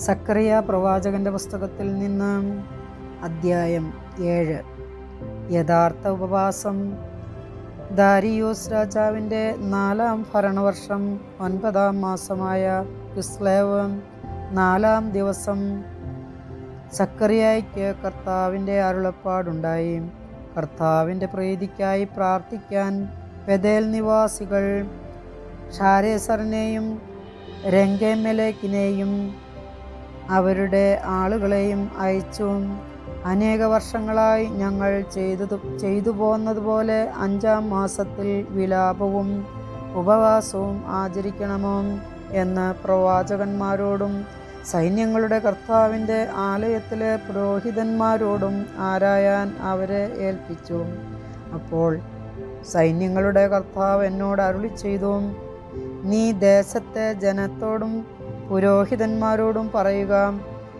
സക്കറിയ പ്രവാചകന്റെ പുസ്തകത്തിൽ നിന്ന് അദ്ധ്യായം ഏഴ്. യഥാർത്ഥ ഉപവാസം. ദാരിയോസ് രാജാവിന്റെ നാലാം ഭരണവർഷം ഒൻപതാം മാസമായ ക്രിസ്ലേവ് നാലാം ദിവസം സക്കറിയായിക്ക് കർത്താവിന്റെ അരുളപ്പാടുണ്ടായി. കർത്താവിന്റെ പ്രീതിക്കായി പ്രാർത്ഥിക്കാൻ ബദേൽ നിവാസികൾ ഷാരേസറിനെയും രംഗേമലേക്കിനെയും അവരുടെ ആളുകളെയും അയച്ചു അനേക വർഷങ്ങളായി ഞങ്ങൾ ചെയ്തു ചെയ്തു പോന്നതുപോലെ അഞ്ചാം മാസത്തിൽ വിലാപവും ഉപവാസവും ആചരിക്കണമോ എന്ന് പ്രവാചകന്മാരോടും സൈന്യങ്ങളുടെ കർത്താവിന്റെ ആലയത്തിലെ പുരോഹിതന്മാരോടും ആരായാൻ അവരെ ഏൽപ്പിച്ചു. അപ്പോൾ സൈന്യങ്ങളുടെ കർത്താവ് എന്നോട് അരുളി ചെയ്തു നീ ദേശത്തെ ജനത്തോടും പുരോഹിതന്മാരോടും പറയുക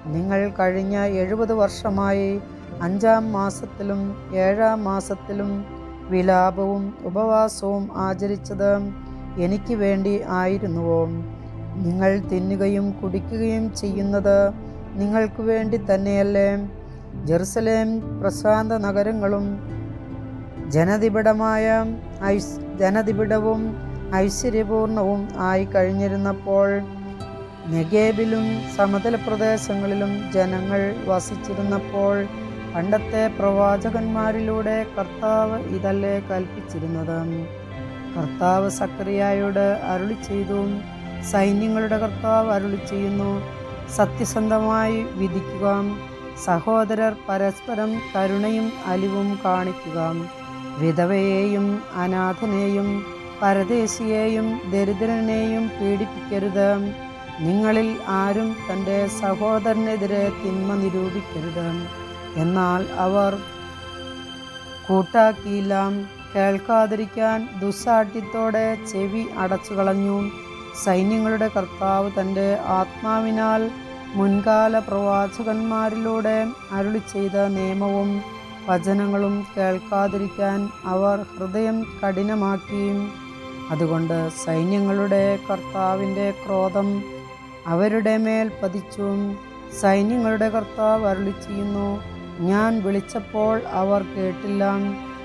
നിങ്ങൾ കഴിഞ്ഞ എഴുപത് വർഷമായി അഞ്ചാം മാസത്തിലും ഏഴാം മാസത്തിലും വിലാപവും ഉപവാസവും ആചരിച്ചത് എനിക്ക് വേണ്ടി ആയിരുന്നുവോ? നിങ്ങൾ തിന്നുകയും കുടിക്കുകയും ചെയ്യുന്നത് നിങ്ങൾക്ക് വേണ്ടി തന്നെയല്ലേ? ജെറുസലേം പ്രശാന്ത നഗരങ്ങളും ജനതിപിടമായ ഐസ് ജനതിപിടവും ഐശ്വര്യപൂർണവും ആയി കഴിഞ്ഞിരുന്നപ്പോൾ നെഗേബിലും സമതല പ്രദേശങ്ങളിലും ജനങ്ങൾ വസിച്ചിരുന്നപ്പോൾ പണ്ടത്തെ പ്രവാചകന്മാരിലൂടെ കർത്താവ് ഇതല്ലേ കൽപ്പിച്ചിരുന്നത്? കർത്താവ് സക്രിയായോട് അരുളി ചെയ്തു. സൈന്യങ്ങളുടെ കർത്താവ് അരുളി ചെയ്യുന്നു. സത്യസന്ധമായി വിധിക്കുക. സഹോദരർ പരസ്പരം കരുണയും അലിവും കാണിക്കുക. വിധവയെയും അനാഥനെയും പരദേശിയെയും ദരിദ്രനെയും പീഡിപ്പിക്കരുത്. നിങ്ങളിൽ ആരും തന്റെ സഹോദരനെതിരെ തിന്മ നിരൂപിക്കരുത്. എന്നാൽ അവർ കൂട്ടാക്കിയില്ല കേൾക്കാതിരിക്കാൻ ദുസ്സാഠ്യത്തോടെ ചെവി അടച്ചു കളഞ്ഞു സൈന്യങ്ങളുടെ കർത്താവ് തന്റെ ആത്മാവിനാൽ മുൻകാല പ്രവാചകന്മാരിലൂടെ അരുളി ചെയ്ത നിയമവും വചനങ്ങളും കേൾക്കാതിരിക്കാൻ അവർ ഹൃദയം കഠിനമാക്കി. അതുകൊണ്ട് സൈന്യങ്ങളുടെ കർത്താവിന്റെ ക്രോധം അവരുടെ മേൽ പതിച്ചും സൈന്യങ്ങളുടെ കർത്താവ് അരുളി ചെയ്യുന്നു ഞാൻ വിളിച്ചപ്പോൾ അവർ കേട്ടില്ല.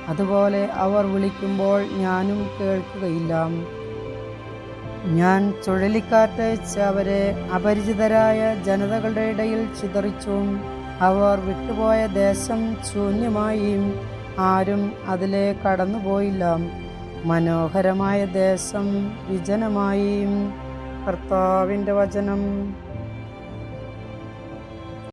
അതുപോലെ അവർ വിളിക്കുമ്പോൾ ഞാനും കേൾക്കുകയില്ല. ഞാൻ ചുഴലിക്കാറ്റയച്ച് അവരെ അപരിചിതരായ ജനതകളുടെ ഇടയിൽ ചിതറിച്ചും അവർ വിട്ടുപോയ ദേശം ശൂന്യമായി ആരും അതിലെ കടന്നുപോയില്ല. മനോഹരമായ ദേശം വിജനമായി കർത്താവിന്റെ വചനം.